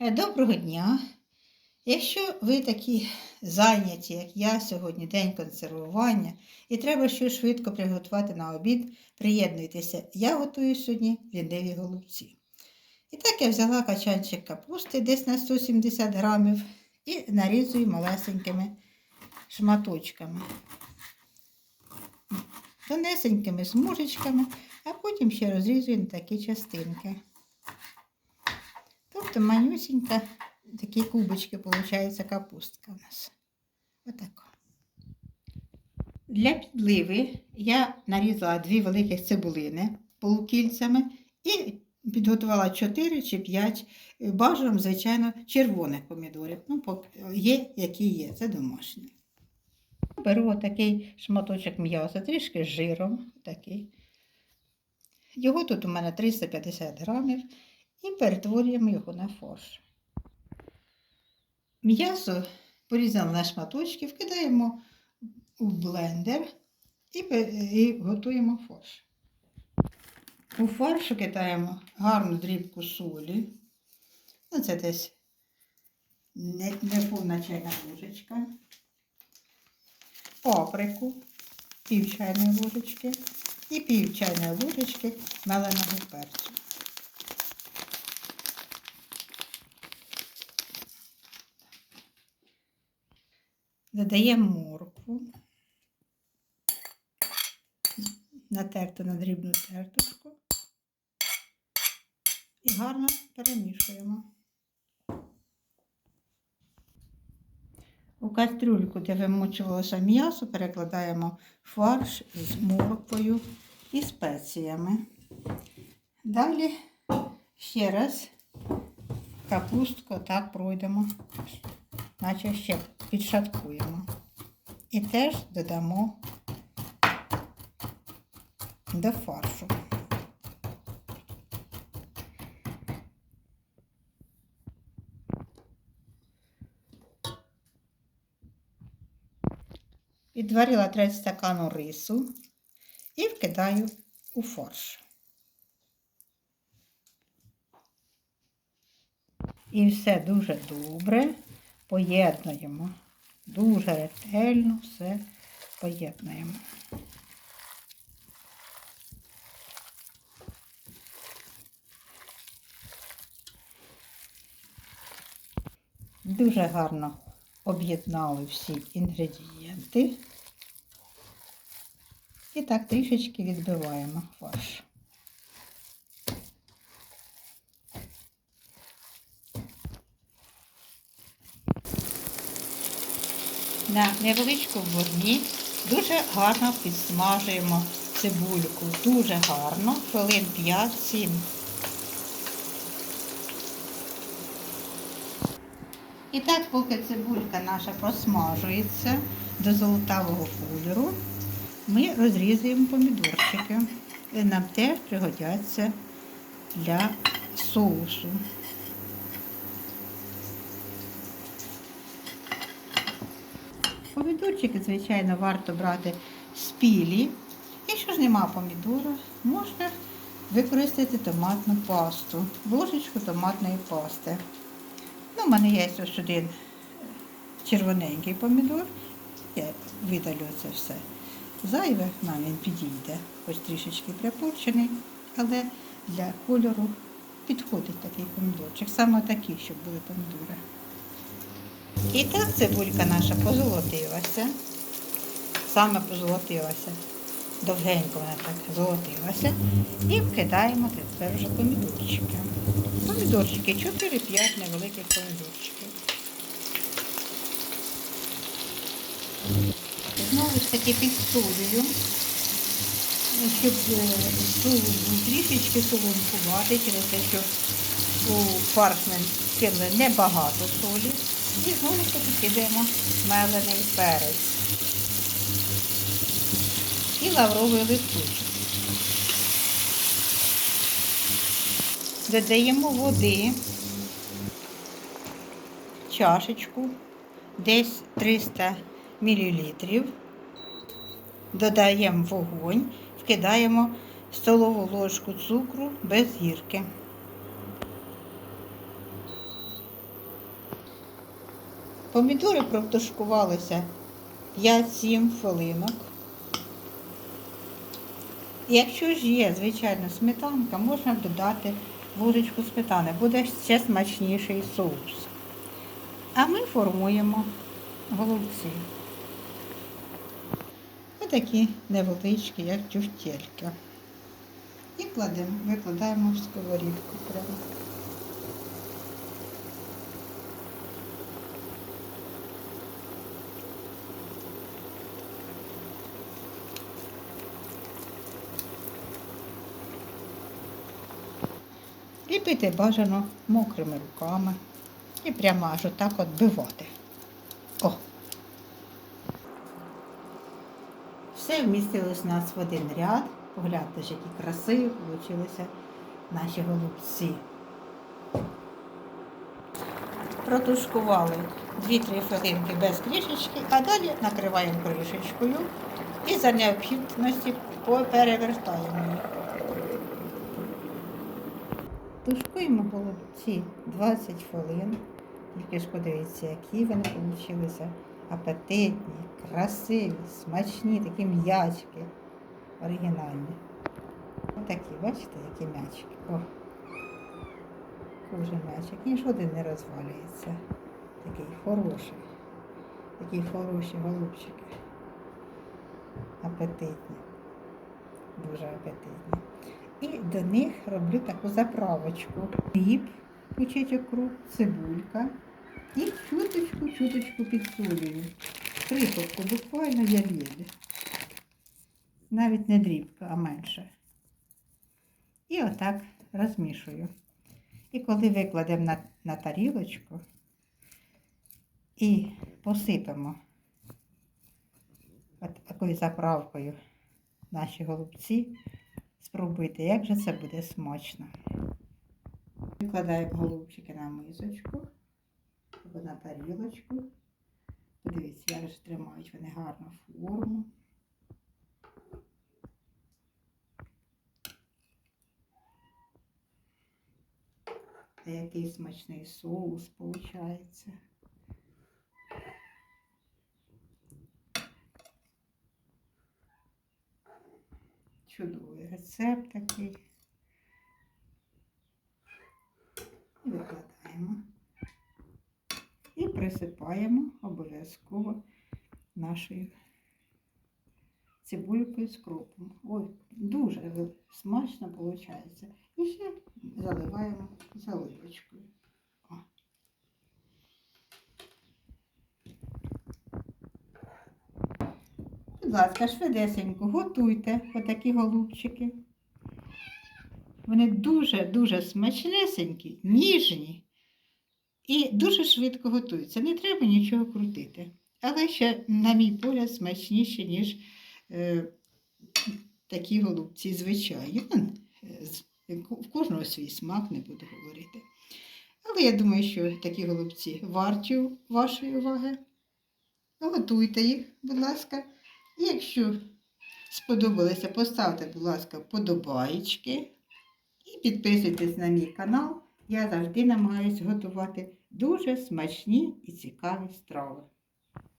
Е, Доброго дня! Якщо ви такі зайняті, як я сьогодні, день консервування, і треба щось швидко приготувати на обід, приєднуйтеся. Я готую сьогодні ліниві голубці. І так я взяла качанчик капусти десь на 170 грамів і нарізую малесенькими шматочками. Тонесенькими смужечками, а потім ще розрізую на такі частинки. Тобто манюсінька, такі кубочки, виходить, капустка у нас. Отако. Для підливи я нарізала дві великих цибулини полукільцями і підготувала 4 чи 5 бажано, звичайно, червоних помідорів. Ну, є, які є, це домашні. Беру такий шматочок м'яса, трішки з жиром. Такий. Його тут у мене 350 грамів і перетворюємо його на фарш. М'ясо порізали на шматочки, вкидаємо у блендер і, і готуємо фарш. У фарш кидаємо гарну дрібку солі. Ну, це десь не, не повна чайна ложечка. Паприку, пів чайної ложечки і пів чайної ложечки меленого перцю. Додаємо моркву, натерту на дрібну тертушку і гарно перемішуємо. У кастрюльку, де вимочувалося м'ясо, перекладаємо фарш з морквою і спеціями. Далі ще раз капустку так пройдемо, наче ще підшаткуємо. І теж додамо до фаршу. Підварила треть стакану рису і вкидаю у фарш. І все дуже добре поєднуємо. Дуже ретельно все поєднуємо. Дуже гарно об'єднали всі інгредієнти. І так трішечки відбиваємо фарш. На невеличкому вогні дуже гарно підсмажуємо цибульку. Дуже гарно, хвилин 5-7. І так, поки цибулька наша просмажується до золотавого кольору, ми розрізуємо помідорчики. І нам теж пригодяться для соусу. Помідорчики, звичайно, варто брати спілі. Якщо ж нема помідора, можна використати томатну пасту, ложечку томатної пасти. Ну, у мене є ось один червоненький помідор. Я видалю це все. Зайве нам він підійде, хоч трішечки припорчений, але для кольору підходить такий помідорчик. Саме такий, щоб були помідори. І так цибулька наша позолотилася. Саме позолотилася. Довгенько вона так золотилася. І вкидаємо тепер вже помідорчики. Помідорчики 4-5 невеликих помідорчиків. Знову ж таки підсолюю, щоб е, трішечки солонкувати, через те, що у фарш ми кинули небагато солі. І знову ж таки кидаємо мелений перець і лавровий листочок. Додаємо води, чашечку, десь 300 мл. Додаємо вогонь, вкидаємо столову ложку цукру без гірки. Помідори протушкувалися 5-7 хвилинок. Якщо ж є, звичайно, сметанка, можна додати ложечку сметани. Буде ще смачніший соус. А ми формуємо голубці. Отакі невеличкі, як тюфтельки. І кладемо, викладаємо в сковорідку прямо. Ліпити бажано мокрими руками і прямо аж отак от бивати. О! Все вмістилось у нас в один ряд. Погляньте ж, які красиві вийшли наші голубці. Протушкували 2-3 хвилинки без кришечки, а далі накриваємо кришечкою і за необхідності перевертаємо їх. Тушкуємо голубці 20 хвилин. Тільки ж подивіться, які вони вийшли. Апетитні, красиві, смачні, такі м'ячки. Оригінальні. Отакі, бачите, які м'ячки. О, кожен м'ячик. І жоден не розвалюється. Такий хороший. Такі хороші голубчики. Апетитні. Дуже апетитні. І до них роблю таку заправочку. Хліб, кучечок круг, цибулька. І чуточку-чуточку підсолюю. Прикопку буквально я єлі. Навіть не дрібка, а менше. І отак розмішую. І коли викладемо на, на тарілочку і посипемо от такою заправкою наші голубці, спробуйте, як же це буде смачно. Викладаємо голубчики на мисочку або на тарілочку. Подивіться, як же тримають вони гарну форму. Та який смачний соус виходить. Чудовий рецепт такий. І викладаємо. І присипаємо обов'язково нашою цибулькою з кропом. Ой, дуже смачно виходить. І ще заливаємо заливочкою. О. Будь ласка, швидесенько, готуйте отакі голубчики. Вони дуже-дуже смачнесенькі, ніжні і дуже швидко готуються. Не треба нічого крутити. Але ще, на мій погляд, смачніші, ніж е, такі голубці звичайні. Е, В кожного свій смак, не буду говорити. Але я думаю, що такі голубці варті вашої уваги. Готуйте їх, будь ласка. Якщо сподобалося, поставте, будь ласка, подобаєчки і підписуйтесь на мій канал. Я завжди намагаюся готувати дуже смачні і цікаві страви.